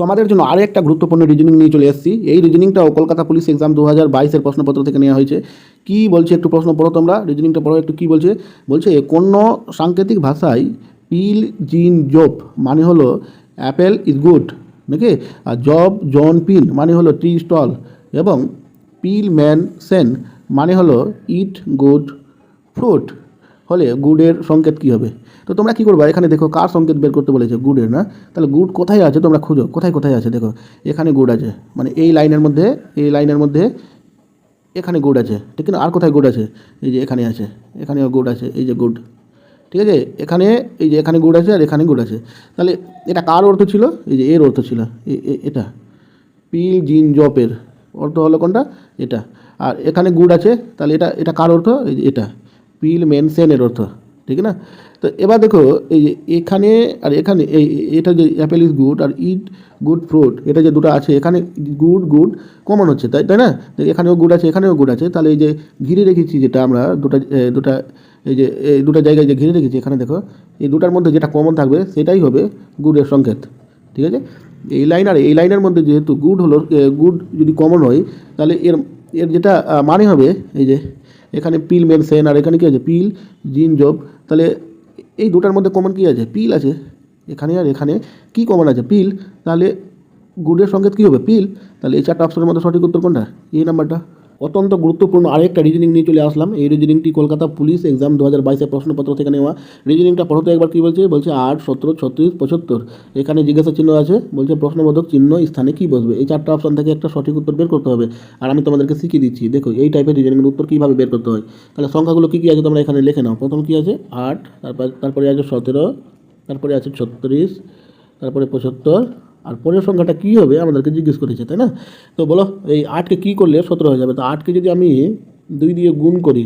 তোমাদের জন্য আরও একটা গুরুত্বপূর্ণ রিজনিং নিয়ে চলে এসেছি। এই রিজনিংটাও কলকাতা পুলিশ এক্সাম দু হাজার বাইশের প্রশ্নপত্র থেকে নেওয়া হয়েছে। কি বলছে একটু প্রশ্ন পড়ো তোমরা? রিজনিংটা পড়ো, একটু কি বলছে? বলছে, কোন সাংকেতিক ভাষায় পিল জিন জব মানে হলো অ্যাপেল ইজ গুড, নাকি? আর জব জন পিন মানে হলো ট্রি স্টল, এবং পিল ম্যান সেন মানে হলো ইট গুড ফ্রুট। হলে গুডের সংকেত কী হবে? তো তোমরা কী করবে? এখানে দেখো, কার সংকেত বের করতে বলেছে? গুডের, না? তাহলে গুড কোথায় আছে তোমরা খুঁজো। কোথায় কোথায় আছে? দেখো, এখানে গুড আছে। মানে এই লাইনের মধ্যে, এই লাইনের মধ্যে এখানে গুড আছে। ঠিক না আর কোথায় গুড আছে? এই যে এখানে আছে। এখানেও গুড আছে। এই যে গুড। ঠিক আছে? এখানে, এই যে এখানে গুড আছে আর এখানে গুড আছে। তাহলে এটা কার অর্থ ছিল? এই যে এর অর্থ ছিল। এটা। পিল জিন জপের অর্থ হলো কোনটা? এটা। আর এখানে গুড আছে, তাহলে এটা এটা কার অর্থ? এই যে এটা। পিল মেনসেনের অর্থ, ঠিক না? তো এবার দেখো, এই যে এখানে আর এখানে, এই এটা যে অ্যাপেল ইজ গুড আর ইট গুড ফ্রুট এটা যে দুটো আছে, এখানে গুড গুড কমন হচ্ছে, তাই তাই না? এখানেও গুড আছে, এখানেও গুড আছে, তাহলে এই যে ঘিরে রেখেছি যেটা আমরা, দুটা দুটা, এই যে এই দুটো জায়গায় যে ঘিরে রেখেছি, এখানে দেখো, এই দুটার মধ্যে যেটা কমন থাকবে, সেটাই হবে গুডের সংকেত, ঠিক আছে? এই লাইন আর এই লাইনের মধ্যে যেহেতু গুড হলো গুড যদি কমন হয়, তাহলে এর এর যেটা মানে হবে, এই যে, এখানে পিল মেন সেন আর এখানে কী আছে? পিল, জিন, জব। তাহলে এই দুটার মধ্যে কমন কী আছে? পিল আছে। এখানে আর এখানে কি কমন আছে? পিল। তাহলে গুডের সংকেত কী হবে? পিল। তাহলে এই চারটা অপশনের মধ্যে সঠিক উত্তর কোনটা? এই নাম্বারটা অত্যন্ত গুরুত্বপূর্ণ আরেকটা রিজনিং নিয়ে চলে আসলাম। এই রিজনিংটি কলকাতা পুলিশ এক্সাম দু হাজার বাইশের প্রশ্নপত্র থেকে নেওয়া। রিজনিংটা পড়তে একবার কী বলছে? বলছে আট, সতেরো, ছত্রিশ, পঁচাত্তর। এখানে জিজ্ঞাসা চিহ্ন আছে। বলছে প্রশ্নবোধক চিহ্ন স্থানে কী বসবে? এই চারটা অপশন থেকে একটা সঠিক উত্তর বের করতে হবে। আর আমি তোমাদেরকে শিখিয়ে দিচ্ছি। দেখো, এই টাইপের রিজনিংয়ের উত্তর কীভাবে বের করতে হয়? তাহলে সংখ্যাগুলো কী কী আছে তোমরা এখানে লিখে নাও। প্রথম কী আছে? আট, তারপর, তারপরে আছে সতেরো, তারপরে আছে ছত্রিশ, তারপরে পঁচাত্তর আর পরের সংখ্যাটা কী হবে আমাদেরকে জিজ্ঞেস করেছে, তাই না? তো বলো, এই আটকে কী করলে সতেরো হয়ে যাবে? তো আটকে যদি আমি দুই দিয়ে গুণ করি,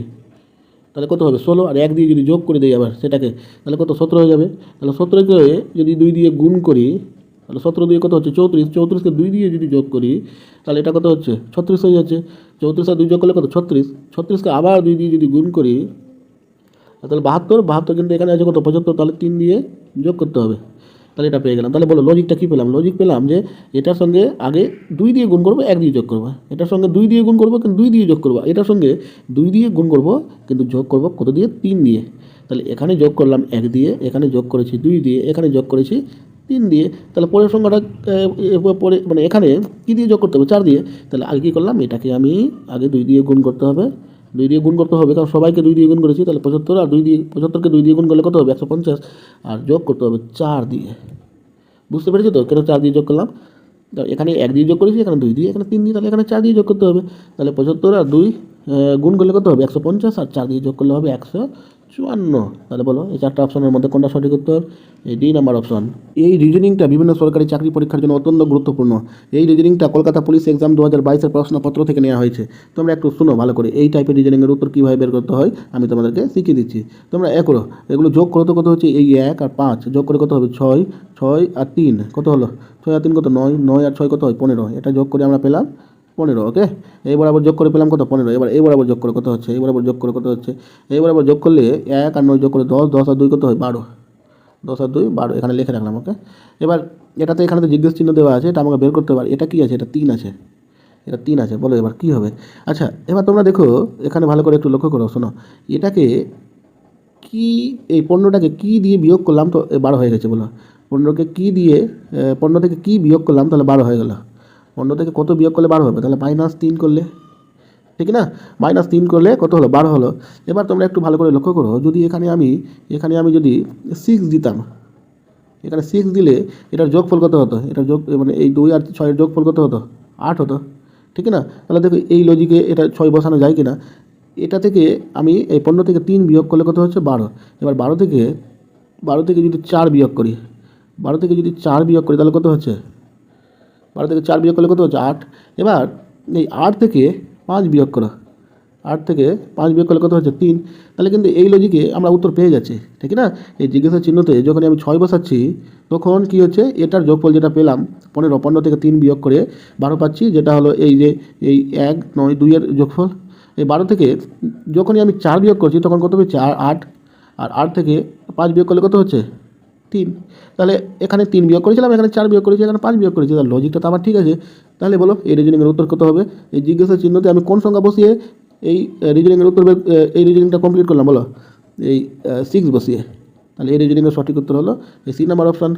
তাহলে কত হবে? ষোলো, আর এক দিয়ে যদি যোগ করে দিই আবার সেটাকে, তাহলে কত? সতেরো হয়ে যাবে। তাহলে সতেরোকে যদি দুই দিয়ে গুণ করি, তাহলে সতেরো দিয়ে কত হচ্ছে? চৌত্রিশ। চৌত্রিশকে দুই দিয়ে যদি যোগ করি, তাহলে এটা কত হচ্ছে? ছত্রিশ হয়ে যাচ্ছে। চৌত্রিশ আর দুই যোগ করলে কত? ছত্রিশ। ছত্রিশকে আবার দুই দিয়ে যদি গুণ করি, তাহলে বাহাত্তর। বাহাত্তর কিন্তু এখানে আছে কত? পঁচাত্তর। তাহলে তিন দিয়ে যোগ করতে হবে। তাহলে এটা পেয়ে গেলাম। তাহলে বলো লজিকটা কী পেলাম? লজিক পেলাম যে এটার সঙ্গে আগে দুই দিয়ে গুণ করব, এক দিয়ে যোগ করব। এটার সঙ্গে দুই দিয়ে গুণ করব, কিন্তু দুই দিয়ে যোগ করব। এটার সঙ্গে দুই দিয়ে গুণ করব, কিন্তু যোগ করব কত দিয়ে? তিন দিয়ে। তাহলে এখানে যোগ করলাম এক দিয়ে, এখানে যোগ করেছি দুই দিয়ে, এখানে যোগ করেছি তিন দিয়ে। তাহলে পরের সংখ্যাটা পরে মানে এখানে কী দিয়ে যোগ করতে হবে? চার দিয়ে। তাহলে আগে কী করলাম? এটাকে আমি আগে দুই দিয়ে গুণ করতে হবে। দুই দিয়ে গুণ করতে হবে, কারণ সবাইকে দুই দিয়ে গুণ করেছি, তাহলে পঁচাত্তর, আর দুই দিয়ে, পঁচাত্তরকে দুই দিয়ে গুণ করলে কত হবে? একশো পঞ্চাশ। আর যোগ করতে হবে চার দিয়ে। বুঝতে পেরেছি তো? কেন চার দিয়ে যোগ করলাম? এখানে এক দিয়ে যোগ করেছি, এখানে দুই দিয়ে, এখানে তিন দিয়ে, তাহলে এখানে চার দিয়ে যোগ করতে হবে। তাহলে পঁচাত্তর আর দুই গুণ করলে কত হবে? একশো পঞ্চাশ, আর চার দিয়ে যোগ করলে হবে একশো চুয়ান্ন। তাহলে বলো, এই চারটা অপশনের মধ্যে কোনটা সঠিক উত্তর? এই ডি নাম্বার অপশন এই রিজনিংটা বিভিন্ন সরকারি চাকরি পরীক্ষার জন্য অত্যন্ত গুরুত্বপূর্ণ। এই রিজনিংটা কলকাতা পুলিশ এক্সাম দু হাজার বাইশের প্রশ্নপত্র থেকে নেওয়া হয়েছে। তোমরা একটু শুনো ভালো করে, এই টাইপের রিজনিংয়ের উত্তর কীভাবে বের করতে হয়, আমি তোমাদেরকে শিখিয়ে দিচ্ছি। তোমরা এক করো, এগুলো যোগ করো তো কত হচ্ছে? এই এক আর পাঁচ, যোগ করে কত হবে? ছয় ছয় আর তিন, কত হলো? ছয় আর তিন কত? নয় নয় আর ছয় কত হয়? পনেরো, এটা যোগ করে আমরা পেলাম পনেরো ওকে এই বরাবর যোগ করে পেলাম কত? পনেরো। এবার এই বরাবর যোগ করে কত হচ্ছে? এই বরাবর যোগ করে কত হচ্ছে? এই বরাবর যোগ করলে এক আর নয় যোগ করে দশ দশ আর দুই কত হয়? বারো। দশ আর দুই, বারো। এখানে লিখে রাখলাম ওকে এবার এটাতে এখানে তো জিজ্ঞেস চিহ্ন দেওয়া আছে, এটা আমাকে বের করতে পারে এটা কি আছে? এটা তিন আছে। এটা তিন আছে। বলো এবার কি হবে? আচ্ছা এবার তোমরা দেখো, এখানে ভালো করে একটু লক্ষ্য করো, শোনো। এটাকে কি, এই পণ্যটাকে কি দিয়ে বিয়োগ করলাম তো বারো হয়ে গেছে, বলো। পণ্যকে কি দিয়ে পণ্য থেকে কি বিয়োগ করলাম, তাহলে বারো হয়ে গেল। পণ্য থেকে কত বিয়োগ করলে বারো হবে? তাহলে মাইনাস তিন করলে, ঠিক না? মাইনাস তিন করলে কত হলো? বারো হলো। এবার তোমরা একটু ভালো করে লক্ষ্য করো। যদি এখানে আমি এখানে আমি যদি সিক্স দিতাম, এখানে সিক্স দিলে এটার যোগফল কত হতো? এটার যোগ মানে এই দুই আর ছয়ের যোগফল কত হতো? আট হতো, ঠিক না? তাহলে দেখো এই লজিকে এটা ছয় বসানো যায় কি না এটা থেকে আমি এই পনেরো থেকে তিন বিয়োগ করলে কত হচ্ছে? বারো। এবার বারো থেকে বারো থেকে যদি চার বিয়োগ করি, বারো থেকে যদি চার বিয়োগ করি তাহলে কত হচ্ছে? বারো থেকে চার বিয়োগ করলে কত হচ্ছে? আট। এবার এই আট থেকে পাঁচ বিয়োগ করা। আট থেকে পাঁচ বিয়োগ করলে কত হচ্ছে? তিন। তাহলে কিন্তু এই লজিকে আমরা উত্তর পেয়ে যাচ্ছি। ঠিক না? এই জিজ্ঞাসা চিহ্নতে যখন আমি ছয় বসাচ্ছি, তখন কি হচ্ছে? এটার যোগফল যেটা পেলাম, পনেরো পনেরো থেকে তিন বিয়োগ করে বারো পাচ্ছি, যেটা হলো এই যে, এই এক, নয় দুইয়ের যোগফল। এই বারো থেকে যখনই আমি চার বিয়োগ করছি, তখন কত হচ্ছে চার আট। আর আট থেকে পাঁচ বিয়োগ করলে কত হচ্ছে? তিন। তাহলে এখানে তিন বিয়োগ করেছিলাম, এখানে চার বিয়োগ করেছি এখানে পাঁচ বিয়োগ করেছি। তাহলে লজিকটা তো আমার ঠিক আছে। তাহলে বলো, এই রিজনিংয়ের উত্তর কত হবে? এই জিজ্ঞাসা চিহ্নতে আমি কোন সংখ্যা বসিয়ে এই রিজনিংয়ের উত্তর এই রিজনিংটা কমপ্লিট করলাম, বলো। এই সিক্স বসিয়ে। তাহলে এই রিজনিংয়ের সঠিক উত্তর হলো এই সি নাম্বার অপশান